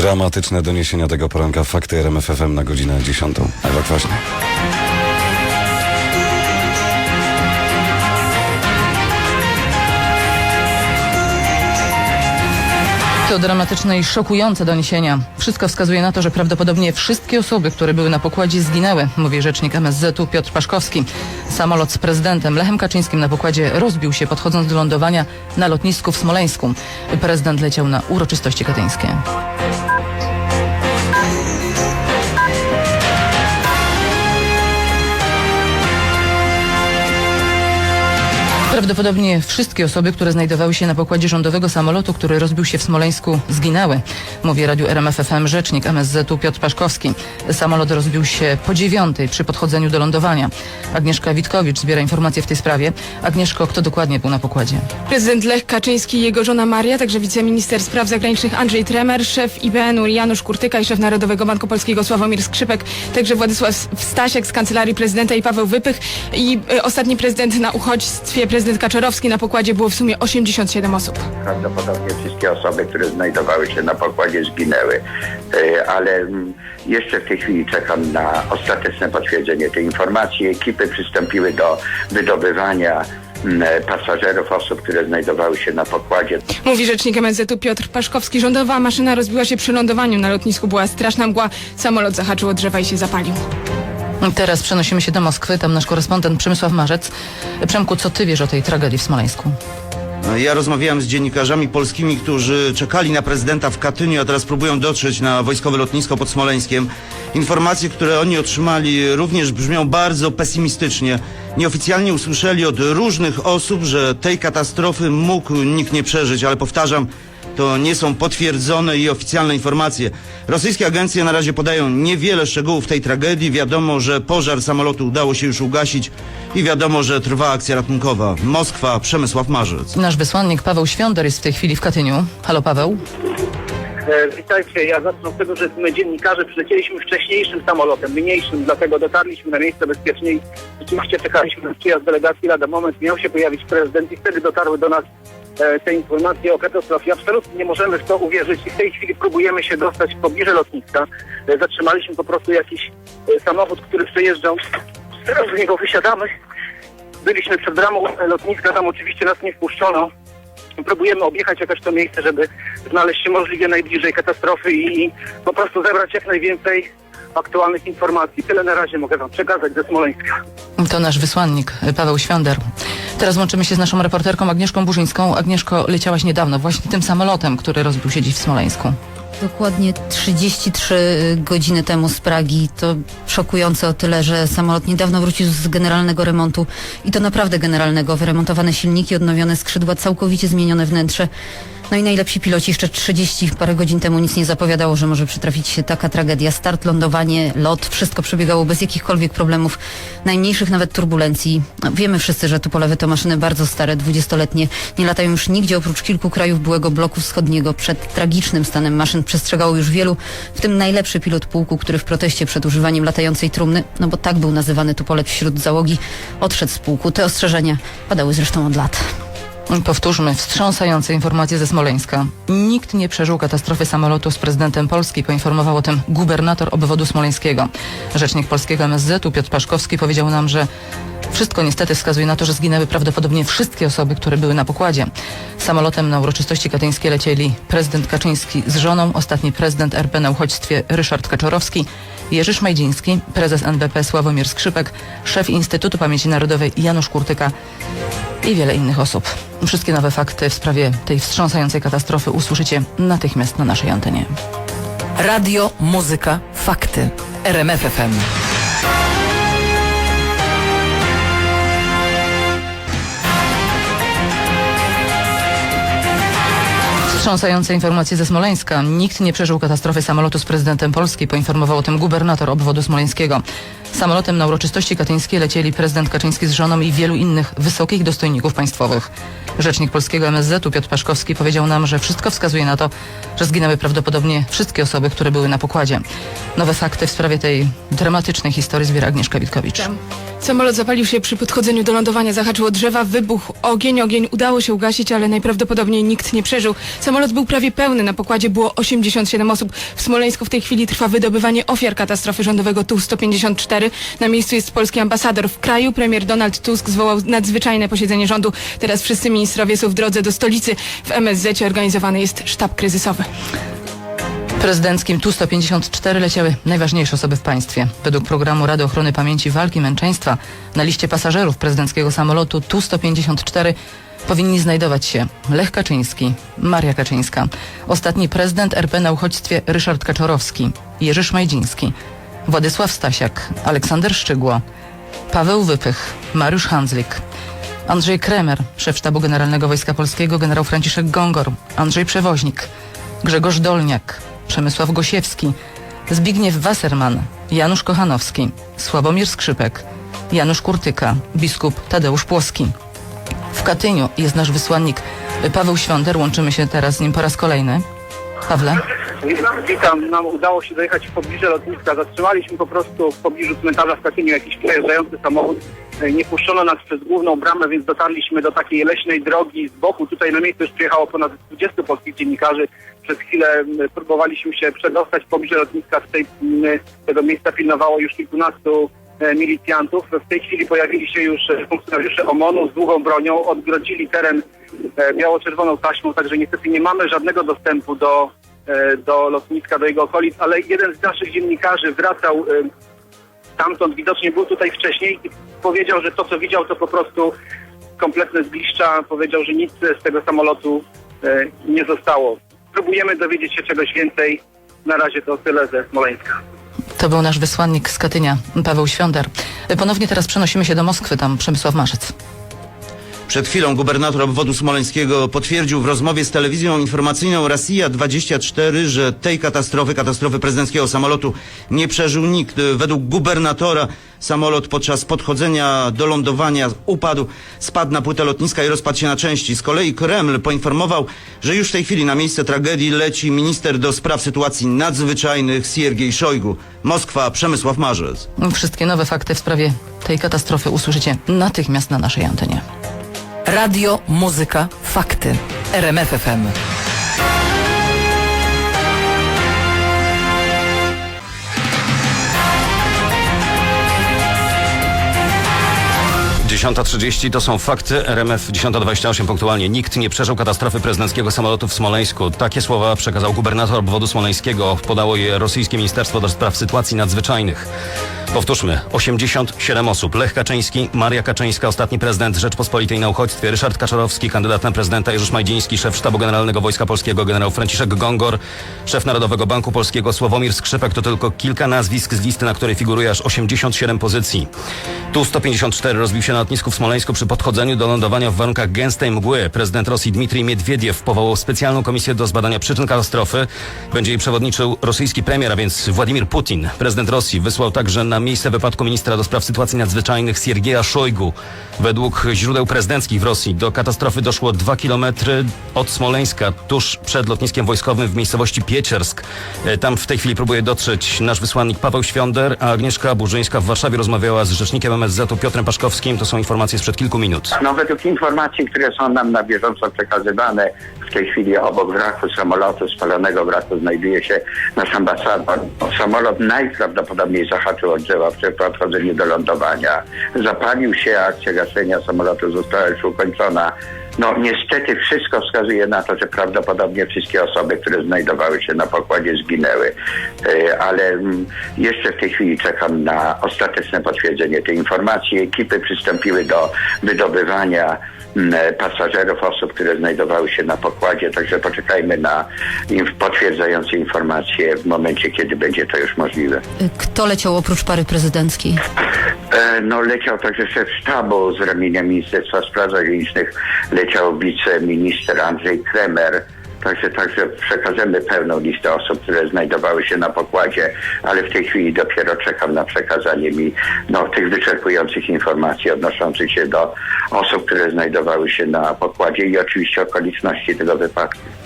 Dramatyczne doniesienia tego poranka. Fakty RMFFM na godzinę 10. Ewa Kwaśny. To dramatyczne i szokujące doniesienia. Wszystko wskazuje na to, że prawdopodobnie wszystkie osoby, które były na pokładzie zginęły, mówi rzecznik MSZ-u Piotr Paszkowski. Samolot z prezydentem Lechem Kaczyńskim na pokładzie rozbił się podchodząc do lądowania na lotnisku w Smoleńsku. Prezydent leciał na uroczystości katyńskie. Prawdopodobnie wszystkie osoby, które znajdowały się na pokładzie rządowego samolotu, który rozbił się w Smoleńsku, zginęły, mówi radiu RMFFM rzecznik MSZ-u Piotr Paszkowski. Samolot rozbił się po dziewiątej przy podchodzeniu do lądowania. Agnieszka Witkowicz zbiera informacje w tej sprawie. Agnieszko, kto dokładnie był na pokładzie? Prezydent Lech Kaczyński i jego żona Maria, także wiceminister spraw zagranicznych Andrzej Tremer, szef IBN-u Janusz Kurtyka i szef Narodowego Banku Polskiego Sławomir Skrzypek, także Władysław Stasiek z Kancelarii Prezydenta i Paweł Wypych i y, ostatni prezydent na uchodźstwie, Kaczorowski. Na pokładzie było w sumie 87 osób. Prawdopodobnie wszystkie osoby, które znajdowały się na pokładzie zginęły, E, ale mm, jeszcze w tej chwili czekam na ostateczne potwierdzenie tej informacji. Ekipy przystąpiły do wydobywania mm, pasażerów, osób, które znajdowały się na pokładzie. Mówi rzecznik MSZ-u Piotr Paszkowski. Rządowa maszyna rozbiła się przy lądowaniu na lotnisku. Była straszna mgła. Samolot zahaczył o drzewa i się zapalił. Teraz przenosimy się do Moskwy. Tam nasz korespondent Przemysław Marzec. Przemku, co ty wiesz o tej tragedii w Smoleńsku? Ja rozmawiałem z dziennikarzami polskimi, którzy czekali na prezydenta w Katyniu, a teraz próbują dotrzeć na wojskowe lotnisko pod Smoleńskiem. Informacje, które oni otrzymali również brzmią bardzo pesymistycznie. Nieoficjalnie usłyszeli od różnych osób, że tej katastrofy mógł nikt nie przeżyć, ale powtarzam, to nie są potwierdzone i oficjalne informacje. Rosyjskie agencje na razie podają niewiele szczegółów tej tragedii. Wiadomo, że pożar samolotu udało się już ugasić i wiadomo, że trwa akcja ratunkowa. Moskwa, Przemysław Marzec. Nasz wysłannik Paweł Świądor jest w tej chwili w Katyniu. Halo Paweł. E, Witajcie, ja zacznę od tego, że my dziennikarze przylecieliśmy wcześniejszym samolotem, mniejszym, dlatego dotarliśmy na miejsce bezpiecznie i rzeczywiście czekaliśmy na przyjazd delegacji lada moment, miał się pojawić prezydent i wtedy dotarły do nas te informacje o katastrofie. Absolutnie nie możemy w to uwierzyć i w tej chwili próbujemy się dostać w pobliże lotniska. E, zatrzymaliśmy po prostu jakiś e, samochód, który przejeżdżał. Teraz z niego wysiadamy. Byliśmy przed bramą e, lotniska, tam oczywiście nas nie wpuszczono próbujemy objechać jakoś to miejsce, żeby znaleźć się możliwie najbliżej katastrofy i po prostu zebrać jak najwięcej aktualnych informacji. Tyle na razie mogę Wam przekazać ze Smoleńska. To nasz wysłannik Paweł Świąder. Teraz łączymy się z naszą reporterką Agnieszką Burzyńską. Agnieszko, leciałaś niedawno właśnie tym samolotem, który rozbił się dziś w Smoleńsku. Dokładnie 33 godziny temu z Pragi. To szokujące o tyle, że samolot niedawno wrócił z generalnego remontu i to naprawdę generalnego. Wyremontowane silniki, odnowione skrzydła, całkowicie zmienione wnętrze. No i najlepsi piloci jeszcze 30 parę godzin temu nic nie zapowiadało, że może przytrafić się taka tragedia. Start, lądowanie, lot, wszystko przebiegało bez jakichkolwiek problemów, najmniejszych nawet turbulencji. No, wiemy wszyscy, że Tupolewy to maszyny bardzo stare, dwudziestoletnie. Nie latają już nigdzie oprócz kilku krajów byłego bloku wschodniego. Przed tragicznym stanem maszyn przestrzegało już wielu, w tym najlepszy pilot pułku, który w proteście przed używaniem latającej trumny, no bo tak był nazywany Tupolew wśród załogi, odszedł z pułku. Te ostrzeżenia padały zresztą od lat. Powtórzmy wstrząsające informacje ze Smoleńska. Nikt nie przeżył katastrofy samolotu z prezydentem Polski, poinformował o tym gubernator obwodu smoleńskiego. Rzecznik polskiego MSZ-u Piotr Paszkowski powiedział nam, że wszystko niestety wskazuje na to, że zginęły prawdopodobnie wszystkie osoby, które były na pokładzie. Samolotem na uroczystości katyńskie lecieli prezydent Kaczyński z żoną, ostatni prezydent RP na uchodźstwie Ryszard Kaczorowski, Jerzy Szmajdziński, prezes NBP Sławomir Skrzypek, szef Instytutu Pamięci Narodowej Janusz Kurtyka i wiele innych osób. Wszystkie nowe fakty w sprawie tej wstrząsającej katastrofy usłyszycie natychmiast na naszej antenie. Radio, muzyka, fakty. RMF Wstrząsające informacje ze Smoleńska. Nikt nie przeżył katastrofy samolotu z prezydentem Polski, poinformował o tym gubernator obwodu smoleńskiego. Samolotem na uroczystości katyńskie lecieli prezydent Kaczyński z żoną i wielu innych wysokich dostojników państwowych. Rzecznik polskiego MSZ-u Piotr Paszkowski powiedział nam, że wszystko wskazuje na to, że zginęły prawdopodobnie wszystkie osoby, które były na pokładzie. Nowe fakty w sprawie tej dramatycznej historii zbiera Agnieszka Witkowicz. Samolot zapalił się przy podchodzeniu do lądowania, zahaczył o drzewa, wybuchł ogień, ogień udało się ugasić, ale najprawdopodobniej nikt nie przeżył. Samolot był prawie pełny, na pokładzie było 87 osób. W Smoleńsku w tej chwili trwa wydobywanie ofiar katastrofy rządowego Tu-154. Na miejscu jest polski ambasador w kraju. Premier Donald Tusk zwołał nadzwyczajne posiedzenie rządu. Teraz wszyscy ministrowie są w drodze do stolicy. W MSZ organizowany jest sztab kryzysowy. Prezydenckim Tu-154 leciały najważniejsze osoby w państwie. Według programu Rady Ochrony Pamięci Walki Męczeństwa na liście pasażerów prezydenckiego samolotu Tu-154 powinni znajdować się Lech Kaczyński, Maria Kaczyńska, ostatni prezydent RP na uchodźstwie Ryszard Kaczorowski, Jerzy Szmajdziński, Władysław Stasiak, Aleksander Szczygło, Paweł Wypych, Mariusz Handzlik, Andrzej Kremer, szef Sztabu Generalnego Wojska Polskiego, generał Franciszek Gongor, Andrzej Przewoźnik, Grzegorz Dolniak, Przemysław Gosiewski, Zbigniew Wasserman, Janusz Kochanowski, Sławomir Skrzypek, Janusz Kurtyka, biskup Tadeusz Płoski. W Katyniu jest nasz wysłannik Paweł Świąter. Łączymy się teraz z nim po raz kolejny. Pawle? Witam, nam udało się dojechać w pobliże lotniska. Zatrzymaliśmy po prostu w pobliżu cmentarza w Katyniu jakiś przejeżdżający samochód. E, Nie puszczono nas przez główną bramę, więc dotarliśmy do takiej leśnej drogi z boku. Tutaj na miejsce już przyjechało ponad 20 polskich dziennikarzy. Przez chwilę m, próbowaliśmy się przedostać w pobliże lotniska. Z tej, m, tego miejsca pilnowało już kilkunastu e, milicjantów. W tej chwili pojawili się już e, funkcjonariusze OMON-u z długą bronią, odgrodzili teren e, biało-czerwoną taśmą, także niestety nie mamy żadnego dostępu do, e, do lotniska, do jego okolic, ale jeden z naszych dziennikarzy wracał e, stamtąd, widocznie był tutaj wcześniej i powiedział, że to co widział to po prostu kompletne zgliszcza, powiedział, że nic z tego samolotu e, nie zostało. Próbujemy dowiedzieć się czegoś więcej. Na razie to tyle ze Smoleńska. To był nasz wysłannik z Katynia, Paweł Świąter. Ponownie teraz przenosimy się do Moskwy, tam Przemysław Marzec. Przed chwilą gubernator obwodu smoleńskiego potwierdził w rozmowie z telewizją informacyjną Rosja 24, że tej katastrofy, katastrofy prezydenckiego samolotu nie przeżył nikt. Według gubernatora samolot podczas podchodzenia do lądowania upadł, spadł na płytę lotniska i rozpadł się na części. Z kolei Kreml poinformował, że już w tej chwili na miejsce tragedii leci minister do spraw sytuacji nadzwyczajnych Siergiej Szojgu. Moskwa, Przemysław Marzec. Wszystkie nowe fakty w sprawie tej katastrofy usłyszycie natychmiast na naszej antenie. Radio, muzyka, fakty. RMF FM. Dziesiąta trzydzieści to są fakty. RMF 10.28 punktualnie. Nikt nie przeżył katastrofy prezydenckiego samolotu w Smoleńsku. Takie słowa przekazał gubernator obwodu smoleńskiego. Podało je rosyjskie Ministerstwo do Spraw Sytuacji Nadzwyczajnych. Powtórzmy. 87 osób. Lech Kaczyński, Maria Kaczyńska, ostatni prezydent Rzeczpospolitej na uchodźstwie, Ryszard Kaczorowski, kandydat na prezydenta Jerzy Szmajdziński, szef Sztabu Generalnego Wojska Polskiego, generał Franciszek Gongor, szef Narodowego Banku Polskiego Sławomir Skrzypek. To tylko kilka nazwisk z listy, na której figuruje aż 87 pozycji. Tu 154 rozbił się na lotnisku w Smoleńsku przy podchodzeniu do lądowania w warunkach gęstej mgły. Prezydent Rosji Dmitrij Miedwiediew powołał specjalną komisję do zbadania przyczyn katastrofy. Będzie jej przewodniczył rosyjski premier, a więc Władimir Putin. Prezydent Rosji wysłał także na miejsce wypadku ministra do spraw sytuacji nadzwyczajnych Siergieja Szojgu. Według źródeł prezydenckich w Rosji do katastrofy doszło dwa kilometry od Smoleńska, tuż przed lotniskiem wojskowym w miejscowości Pieczersk. E, Tam w tej chwili próbuje dotrzeć nasz wysłannik Paweł Świąder, a Agnieszka Burzyńska w Warszawie rozmawiała z rzecznikiem MSZ-u Piotrem Paszkowskim. To są informacje sprzed kilku minut. No według informacji, które są nam na bieżąco przekazywane, w tej chwili obok wraku samolotu, spalonego wraku znajduje się nasz ambasador. Samolot najprawdopodobniej zahaczył od drzewa przy podchodzeniu do lądowania. Zapalił się, akcja gaszenia samolotu została już ukończona. No niestety wszystko wskazuje na to, że prawdopodobnie wszystkie osoby, które znajdowały się na pokładzie zginęły. E, Ale mm, jeszcze w tej chwili czekam na ostateczne potwierdzenie tej informacji. Ekipy przystąpiły do wydobywania pasażerów, osób, które znajdowały się na pokładzie, także poczekajmy na potwierdzające informacje w momencie, kiedy będzie to już możliwe. Kto leciał oprócz pary prezydenckiej? E, No leciał także szef sztabu z ramienia Ministerstwa Spraw Zagranicznych, leciał wiceminister Andrzej Kremer, Także, także przekażemy pełną listę osób, które znajdowały się na pokładzie, ale w tej chwili dopiero czekam na przekazanie mi no, tych wyczerpujących informacji odnoszących się do osób, które znajdowały się na pokładzie i oczywiście okoliczności tego wypadku.